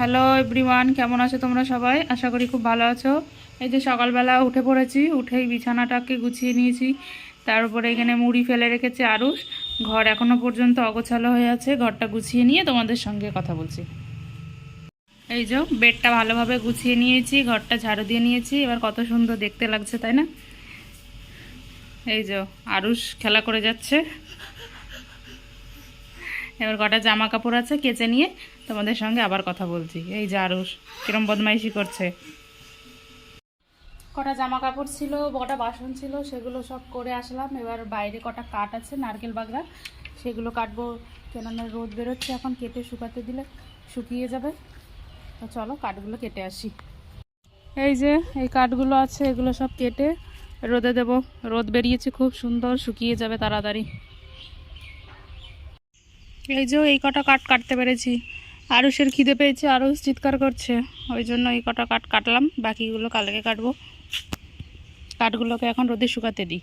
Hello everyone কেমন আছো তোমরা সবাই? আশা করি খুব ভালো আছো। এই যে সকালবেলা উঠে পড়েছি, উঠেই বিছানাটাকে গুছিয়ে নিয়েছি। তার উপরে এখানে মুড়ি ফেলে রেখেছে আরুষ। ঘর এখনও পর্যন্ত অগোছালো হয়ে আছে। ঘরটা গুছিয়ে নিয়ে তোমাদের সঙ্গে কথা বলছি। এই যে বেডটা ভালোভাবে গুছিয়ে নিয়েছি, ঘরটা ঝাড়ু দিয়ে নিয়েছি। এবার কত সুন্দর দেখতে লাগছে, তাই না? এই যে আরুষ খেলা করে যাচ্ছে। এবার কটা জামা কাপড় আছে কেচে নিয়ে তোমাদের সঙ্গে আবার কথা বলছি। এই যে আরুষ, কিরম বদমাইশি করছে। কটা জামা কাপড় ছিল কটা বাসন ছিল, সেগুলো সব করে আসলাম। এবার বাইরে কটা কাঠ আছে, নারকেল বাগড়া সেগুলো কাটবো। কেননা রোদ বেরোচ্ছে এখন, কেটে শুকাতে দিলে শুকিয়ে যাবে। তো চলো কাঠগুলো কেটে আসি। এই যে, এই কাঠগুলো আছে, এগুলো সব কেটে রোদে দেব। রোদ বেরিয়েছে, খুব সুন্দর, শুকিয়ে যাবে তাড়াতাড়ি। এই যে এই কটা কাঠ কাটতে পেরেছি। আরুষের খিদে পেয়েছে, আরুষ চিৎকার করছে। ওই জন্য এই কটা কাঠ কাটলাম, বাকিগুলো কালকে কাটবো। কাঠগুলোকে এখন রোদে শুকাতে দিই।